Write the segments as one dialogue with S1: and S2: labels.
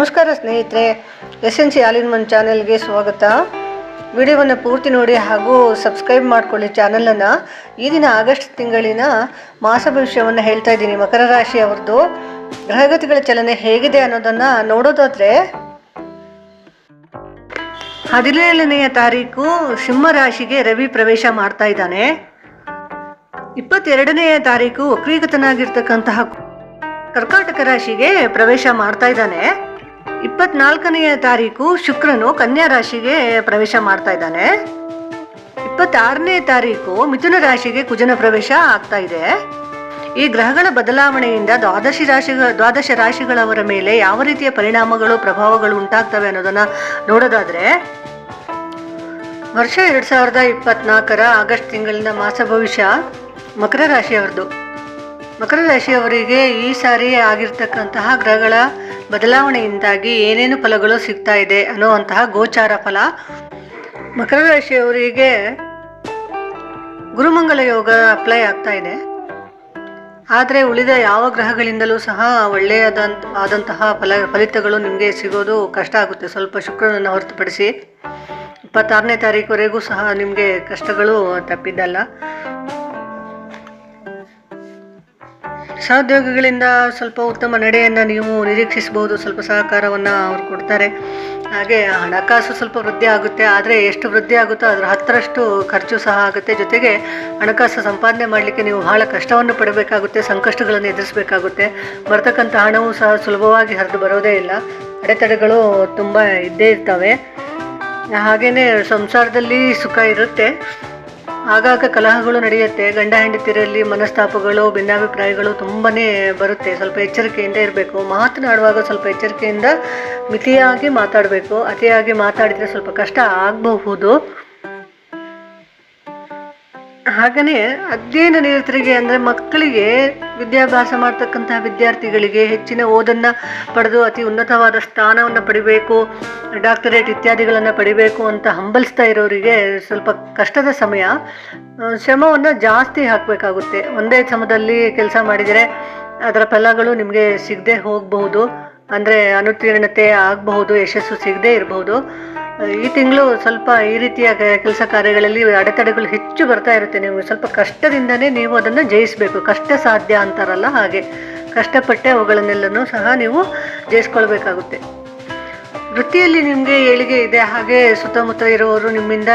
S1: ನಮಸ್ಕಾರ ಸ್ನೇಹಿತರೆ S N C all in one ಚಾನೆಲ್ಗೆ ಸ್ವಾಗತ. ವಿಡಿಯೋವನ್ನು ಪೂರ್ತಿ ನೋಡಿ ಹಾಗೂ ಸಬ್ಸ್ಕ್ರೈಬ್ ಮಾಡ್ಕೊಳ್ಳಿ ಚಾನಲನ್ನು. ಈ ದಿನ ಆಗಸ್ಟ್ ತಿಂಗಳಿನ ಮಾಸ ಭವಿಷ್ಯವನ್ನು ಹೇಳ್ತಾ ಇದ್ದೀನಿ. ಮಕರ ರಾಶಿ ಅವ್ರದ್ದು. ಗ್ರಹಗತಿಗಳ ಚಲನೆ ಹೇಗಿದೆ ಅನ್ನೋದನ್ನು ನೋಡೋದಾದರೆ ಹದಿನೇಳನೆಯ ತಾರೀಕು ಸಿಂಹ ರಾಶಿಗೆ ರವಿ ಪ್ರವೇಶ ಮಾಡ್ತಾ ಇದ್ದಾನೆ. ಇಪ್ಪತ್ತೆರಡನೆಯ ತಾರೀಕು ವಕ್ರೀಗತನಾಗಿರ್ತಕ್ಕಂತಹ ಕರ್ಕಾಟಕ ರಾಶಿಗೆ ಪ್ರವೇಶ ಮಾಡ್ತಾ ಇದ್ದಾನೆ. ಇಪ್ಪತ್ನಾಲ್ಕನೆಯ ತಾರೀಕು ಶುಕ್ರನು ಕನ್ಯಾ ರಾಶಿಗೆ ಪ್ರವೇಶ ಮಾಡ್ತಾ ಇದ್ದಾನೆ. ಇಪ್ಪತ್ತಾರನೇ ತಾರೀಕು ಮಿಥುನ ರಾಶಿಗೆ ಕುಜನ ಪ್ರವೇಶ ಆಗ್ತಾ ಇದೆ. ಈ ಗ್ರಹಗಳ ಬದಲಾವಣೆಯಿಂದ ದ್ವಾದಶಿ ರಾಶಿ, ದ್ವಾದಶ ರಾಶಿಗಳವರ ಮೇಲೆ ಯಾವ ರೀತಿಯ ಪರಿಣಾಮಗಳು, ಪ್ರಭಾವಗಳು ಉಂಟಾಗ್ತವೆ ಅನ್ನೋದನ್ನ ನೋಡೋದಾದ್ರೆ, ವರ್ಷ ಎರಡ್ ಸಾವಿರದ ಇಪ್ಪತ್ನಾಲ್ಕರ ಆಗಸ್ಟ್ ತಿಂಗಳಿನ ಮಾಸ ಭವಿಷ್ಯ ಮಕರ ರಾಶಿಯವರದು. ಮಕರ ರಾಶಿಯವರಿಗೆ ಈ ಸಾರಿ ಆಗಿರ್ತಕ್ಕಂತಹ ಗ್ರಹಗಳ ಬದಲಾವಣೆಯಿಂದಾಗಿ ಏನೇನು ಫಲಗಳು ಸಿಗ್ತಾ ಇದೆ ಅನ್ನುವಂತಹ ಗೋಚಾರ ಫಲ. ಮಕರ ರಾಶಿಯವರಿಗೆ ಗುರುಮಂಗಲ ಯೋಗ ಅಪ್ಲೈ ಆಗ್ತಾ ಇದೆ. ಆದರೆ ಉಳಿದ ಯಾವ ಗ್ರಹಗಳಿಂದಲೂ ಸಹ ಒಳ್ಳೆಯದಂತ, ಆದಂತಹ ಫಲ, ಫಲಿತಗಳು ನಿಮಗೆ ಸಿಗೋದು ಕಷ್ಟ ಆಗುತ್ತೆ. ಸ್ವಲ್ಪ ಶುಕ್ರನನ್ನು ಹೊರತುಪಡಿಸಿ ಇಪ್ಪತ್ತಾರನೇ ತಾರೀಕುವರೆಗೂ ಸಹ ನಿಮಗೆ ಕಷ್ಟಗಳು ತಪ್ಪಿದ್ದಲ್ಲ. ಸಹೋದ್ಯೋಗಿಗಳಿಂದ ಸ್ವಲ್ಪ ಉತ್ತಮ ನಡೆಯನ್ನು ನೀವು ನಿರೀಕ್ಷಿಸಬಹುದು, ಸ್ವಲ್ಪ ಸಹಕಾರವನ್ನು ಅವರು ಕೊಡ್ತಾರೆ. ಹಾಗೆ ಹಣಕಾಸು ಸ್ವಲ್ಪ ವೃದ್ಧಿ ಆಗುತ್ತೆ, ಆದರೆ ಎಷ್ಟು ವೃದ್ಧಿ ಆಗುತ್ತೋ ಅದರ ಹತ್ತರಷ್ಟು ಖರ್ಚು ಸಹ ಆಗುತ್ತೆ. ಜೊತೆಗೆ ಹಣಕಾಸು ಸಂಪಾದನೆ ಮಾಡಲಿಕ್ಕೆ ನೀವು ಬಹಳ ಕಷ್ಟವನ್ನು ಪಡಬೇಕಾಗುತ್ತೆ, ಸಂಕಷ್ಟಗಳನ್ನು ಎದುರಿಸಬೇಕಾಗುತ್ತೆ. ಬರ್ತಕ್ಕಂಥ ಹಣವೂ ಸಹ ಸುಲಭವಾಗಿ ಹರಿದು ಬರೋದೇ ಇಲ್ಲ. ಅಡೆತಡೆಗಳು ತುಂಬ ಇದ್ದೇ ಇರ್ತವೆ. ಹಾಗೆಯೇ ಸಂಸಾರದಲ್ಲಿ ಸುಖ ಇರುತ್ತೆ. ಆಗಾಗ ಕಲಹಗಳು ನಡೆಯುತ್ತೆ. ಗಂಡ ಹೆಂಡತಿರಲ್ಲಿ ಮನಸ್ತಾಪಗಳು, ಭಿನ್ನಾಭಿಪ್ರಾಯಗಳು ತುಂಬನೇ ಬರುತ್ತೆ. ಸ್ವಲ್ಪ ಎಚ್ಚರಿಕೆಯಿಂದ ಇರಬೇಕು. ಮಾತನಾಡುವಾಗ ಸ್ವಲ್ಪ ಎಚ್ಚರಿಕೆಯಿಂದ ಮಿತಿಯಾಗಿ ಮಾತಾಡಬೇಕು. ಅತಿಯಾಗಿ ಮಾತಾಡಿದರೆ ಸ್ವಲ್ಪ ಕಷ್ಟ ಆಗಬಹುದು. ಹಾಗೆಯೇ ಅಧ್ಯಯನ ನಿರತರಿಗೆ ಅಂದರೆ ಮಕ್ಕಳಿಗೆ ವಿದ್ಯಾಭ್ಯಾಸ ಮಾಡ್ತಕ್ಕಂತಹ ವಿದ್ಯಾರ್ಥಿಗಳಿಗೆ ಹೆಚ್ಚಿನ ಓದನ್ನು ಪಡೆದು ಅತಿ ಉನ್ನತವಾದ ಸ್ಥಾನವನ್ನು ಪಡಿಬೇಕು ಡಾಕ್ಟರೇಟ್ ಇತ್ಯಾದಿಗಳನ್ನು ಪಡಿಬೇಕು ಅಂತ ಹಂಬಲಿಸ್ತಾ ಇರೋರಿಗೆ ಸ್ವಲ್ಪ ಕಷ್ಟದ ಸಮಯ. ಶ್ರಮವನ್ನು ಜಾಸ್ತಿ ಹಾಕಬೇಕಾಗುತ್ತೆ. ಒಂದೇ ಸಮದಲ್ಲಿ ಕೆಲಸ ಮಾಡಿದರೆ ಅದರ ಫಲಗಳು ನಿಮಗೆ ಸಿಗದೆ ಹೋಗಬಹುದು. ಅಂದರೆ ಅನುತ್ತೀರ್ಣತೆ ಆಗಬಹುದು, ಯಶಸ್ಸು ಸಿಗದೇ ಇರಬಹುದು. ಈ ತಿಂಗಳು ಸ್ವಲ್ಪ ಈ ರೀತಿಯ ಕೆಲಸ ಕಾರ್ಯಗಳಲ್ಲಿ ಅಡೆತಡೆಗಳು ಹೆಚ್ಚು ಬರ್ತಾ ಇರುತ್ತೆ. ನೀವು ಸ್ವಲ್ಪ ಕಷ್ಟದಿಂದನೇ ನೀವು ಅದನ್ನು ಜಯಿಸಬೇಕು. ಕಷ್ಟ ಸಾಧ್ಯ ಅಂತಾರಲ್ಲ ಹಾಗೆ. ಕಷ್ಟಪಟ್ಟೆ ಅವುಗಳನ್ನೆಲ್ಲನೂ ಸಹ ನೀವು ಜಯಿಸ್ಕೊಳ್ಬೇಕಾಗುತ್ತೆ. ವೃತ್ತಿಯಲ್ಲಿ ನಿಮಗೆ ಏಳಿಗೆ ಇದೆ. ಹಾಗೆ ಸುತ್ತಮುತ್ತ ಇರುವವರು ನಿಮ್ಮಿಂದ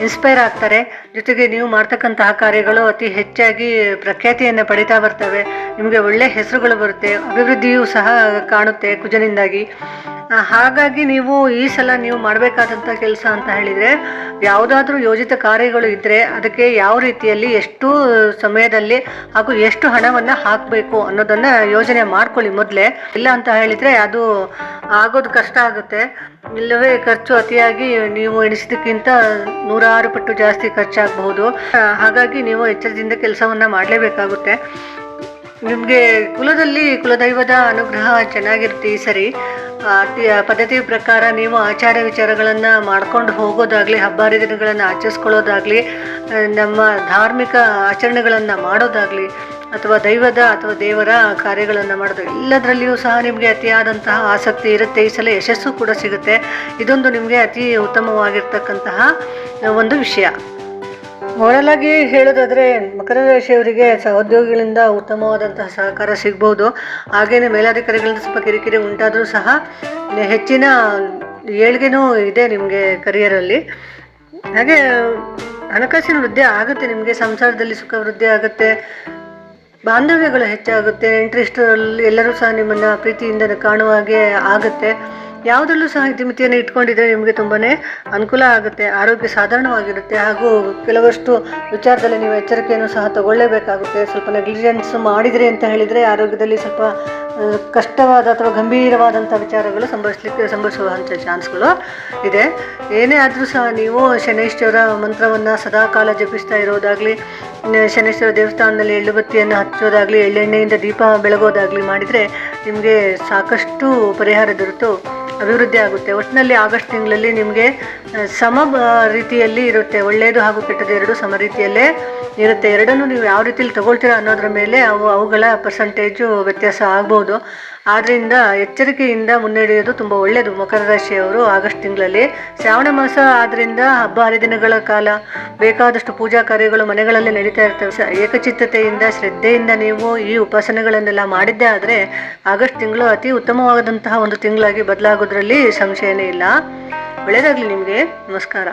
S1: ಇನ್ಸ್ಪೈರ್ ಆಗ್ತಾರೆ. ಜೊತೆಗೆ ನೀವು ಮಾಡ್ತಕ್ಕಂತಹ ಕಾರ್ಯಗಳು ಅತಿ ಹೆಚ್ಚಾಗಿ ಪ್ರಖ್ಯಾತಿಯನ್ನು ಪಡಿತಾ ಬರ್ತವೆ. ನಿಮಗೆ ಒಳ್ಳೆ ಹೆಸರುಗಳು ಬರುತ್ತೆ, ಅಭಿವೃದ್ಧಿಯೂ ಸಹ ಕಾಣುತ್ತೆ ಕುಜನಿಂದಾಗಿ. ಹಾಗಾಗಿ ನೀವು ಈ ಸಲ ನೀವು ಮಾಡಬೇಕಾದಂಥ ಕೆಲಸ ಅಂತ ಹೇಳಿದರೆ, ಯಾವುದಾದ್ರೂ ಯೋಜಿತ ಕಾರ್ಯಗಳು ಇದ್ದರೆ ಅದಕ್ಕೆ ಯಾವ ರೀತಿಯಲ್ಲಿ ಎಷ್ಟು ಸಮಯದಲ್ಲಿ ಹಾಗೂ ಎಷ್ಟು ಹಣವನ್ನು ಹಾಕಬೇಕು ಅನ್ನೋದನ್ನು ಯೋಜನೆ ಮಾಡ್ಕೊಳ್ಳಿ ಮೊದಲೇ. ಇಲ್ಲ ಅಂತ ಹೇಳಿದರೆ ಅದು ಆಗೋದು ಕಷ್ಟ ಆಗುತ್ತೆ. ಇಲ್ಲವೇ ಖರ್ಚು ಅತಿಯಾಗಿ ನೀವು ಎಣಿಸಿದಕ್ಕಿಂತ ನೂರಾರು ಪಟ್ಟು ಜಾಸ್ತಿ ಖರ್ಚಾಗಬಹುದು ಆ, ಹಾಗಾಗಿ ನೀವು ಎಚ್ಚರದಿಂದ ಕೆಲಸವನ್ನು ಮಾಡಲೇಬೇಕಾಗುತ್ತೆ. ನಿಮಗೆ ಕುಲದಲ್ಲಿ ಕುಲದೈವದ ಅನುಗ್ರಹ ಚೆನ್ನಾಗಿರುತ್ತೆ ಈ ಸರಿ. ಪದ್ಧತಿ ಪ್ರಕಾರ ನೀವು ಆಚಾರ ವಿಚಾರಗಳನ್ನು ಮಾಡ್ಕೊಂಡು ಹೋಗೋದಾಗಲಿ ಹಬ್ಬ ಹರಿದಿನಗಳನ್ನು ಆಚರಿಸ್ಕೊಳ್ಳೋದಾಗಲಿ ನಮ್ಮ ಧಾರ್ಮಿಕ ಆಚರಣೆಗಳನ್ನು ಮಾಡೋದಾಗಲಿ ಅಥವಾ ದೈವದ ಅಥವಾ ದೇವರ ಕಾರ್ಯಗಳನ್ನು ಮಾಡೋದು ಎಲ್ಲದರಲ್ಲಿಯೂ ಸಹ ನಿಮಗೆ ಅತಿಯಾದಂತಹ ಆಸಕ್ತಿ ಇರುತ್ತೆ. ಈ ಸಲ ಯಶಸ್ಸು ಕೂಡ ಸಿಗುತ್ತೆ. ಇದೊಂದು ನಿಮಗೆ ಅತಿ ಉತ್ತಮವಾಗಿರ್ತಕ್ಕಂತಹ ಒಂದು ವಿಷಯ. ಓರಲಾಗಿ ಹೇಳೋದಾದರೆ ಮಕರ ರಾಶಿಯವರಿಗೆ ಸಹೋದ್ಯೋಗಿಗಳಿಂದ ಉತ್ತಮವಾದಂತಹ ಸಹಕಾರ ಸಿಗ್ಬೋದು. ಹಾಗೆಯೇ ಮೇಲಾಧಿಕಾರಿಗಳಿಂದ ಸ್ವಲ್ಪ ಕಿರಿಕಿರಿ ಉಂಟಾದರೂ ಸಹ ಹೆಚ್ಚಿನ ಏಳ್ಗೆನೂ ಇದೆ ನಿಮಗೆ ಕರಿಯರಲ್ಲಿ ಹಾಗೆ ಹಣಕಾಸಿನ ವೃದ್ಧಿ ಆಗುತ್ತೆ, ನಿಮಗೆ ಸಂಸಾರದಲ್ಲಿ ಸುಖ ವೃದ್ಧಿ ಆಗುತ್ತೆ, ಬಾಂಧವ್ಯಗಳು ಹೆಚ್ಚಾಗುತ್ತೆ ಇಂಟ್ರೆಸ್ಟಲ್ಲಿ ಎಲ್ಲರೂ ಸಹ ನಿಮ್ಮನ್ನು ಪ್ರೀತಿಯಿಂದ ಕಾಣುವ ಹಾಗೆ ಆಗುತ್ತೆ. ಯಾವುದರಲ್ಲೂ ಸಹ ಇತಿಮಿತಿಯನ್ನು ಇಟ್ಕೊಂಡಿದ್ರೆ ನಿಮಗೆ ತುಂಬಾ ಅನುಕೂಲ ಆಗುತ್ತೆ, ಆರೋಗ್ಯ ಸಾಧಾರಣವಾಗಿರುತ್ತೆ, ಹಾಗೂ ಕೆಲವಷ್ಟು ವಿಚಾರದಲ್ಲಿ ನೀವು ಎಚ್ಚರಿಕೆಯನ್ನು ಸಹ ತಗೊಳ್ಳೇಬೇಕಾಗುತ್ತೆ. ಸ್ವಲ್ಪ ನೆಗ್ಲಿಜೆನ್ಸ್ ಮಾಡಿದರೆ ಅಂತ ಹೇಳಿದರೆ ಆರೋಗ್ಯದಲ್ಲಿ ಸ್ವಲ್ಪ ಕಷ್ಟವಾದ ಅಥವಾ ಗಂಭೀರವಾದಂಥ ವಿಚಾರಗಳು ಸಂಭವಿಸಲಿಕ್ಕೆ ಸಂಭವಿಸುವಂಥ ಚಾನ್ಸ್ಗಳು ಇದೆ. ಏನೇ ಆದರೂ ಸಹ ನೀವು ಶನೈಶ್ವರ ಮಂತ್ರವನ್ನು ಸದಾ ಕಾಲ ಜಪಿಸ್ತಾ ಇರೋದಾಗಲಿ ಶನೇಶ್ವರ ದೇವಸ್ಥಾನದಲ್ಲಿ ಎಳ್ಳುಬತ್ತಿಯನ್ನು ಹಚ್ಚೋದಾಗಲಿ, ಎಳ್ಳೆಣ್ಣೆಯಿಂದ ದೀಪ ಬೆಳಗೋದಾಗಲಿ ಮಾಡಿದರೆ ನಿಮಗೆ ಸಾಕಷ್ಟು ಪರಿಹಾರ ದೊರೆತು. ಅಭಿವೃದ್ಧಿ ಆಗುತ್ತೆ. ಒಟ್ಟಿನಲ್ಲಿ ಆಗಸ್ಟ್ ತಿಂಗಳಲ್ಲಿ ನಿಮಗೆ ಸಮ ರೀತಿಯಲ್ಲಿ ಇರುತ್ತೆ. ಒಳ್ಳೆಯದು ಹಾಗೂ ಕೆಟ್ಟದ್ದು ಎರಡು ಸಮ ರೀತಿಯಲ್ಲೇ ಇರುತ್ತೆ. ಎರಡನ್ನೂ ನೀವು ಯಾವ ರೀತಿಯಲ್ಲಿ ತಗೊಳ್ತೀರಾ ಅನ್ನೋದ್ರ ಮೇಲೆ ಅವು, ಅವುಗಳ ಪರ್ಸಂಟೇಜು ವ್ಯತ್ಯಾಸ ಆಗ್ಬೋದು. ಆದ್ದರಿಂದ ಎಚ್ಚರಿಕೆಯಿಂದ ಮುನ್ನಡೆಯೋದು ತುಂಬ ಒಳ್ಳೆಯದು ಮಕರ ರಾಶಿಯವರು ಆಗಸ್ಟ್ ತಿಂಗಳಲ್ಲಿ ಶ್ರಾವಣ ಮಾಸ ಆದ್ದರಿಂದ ಹಬ್ಬ ಹರಿದಿನಗಳ ಕಾಲ. ಬೇಕಾದಷ್ಟು ಪೂಜಾ ಕಾರ್ಯಗಳು ಮನೆಗಳಲ್ಲಿ ನಡೀತಾ ಇರ್ತವೆ. ಏಕಚಿತ್ತತೆಯಿಂದ, ಶ್ರದ್ಧೆಯಿಂದ ನೀವು ಈ ಉಪಾಸನೆಗಳನ್ನೆಲ್ಲ ಮಾಡಿದ್ದೇ ಆದರೆ ಆಗಸ್ಟ್ ತಿಂಗಳು ಅತಿ ಉತ್ತಮವಾದಂತಹ ಒಂದು ತಿಂಗಳಾಗಿ ಬದಲಾಗೋದ್ರಲ್ಲಿ ಸಂಶಯನೇ ಇಲ್ಲ. ಒಳ್ಳೆಯದಾಗಲಿ ನಿಮಗೆ. ನಮಸ್ಕಾರ.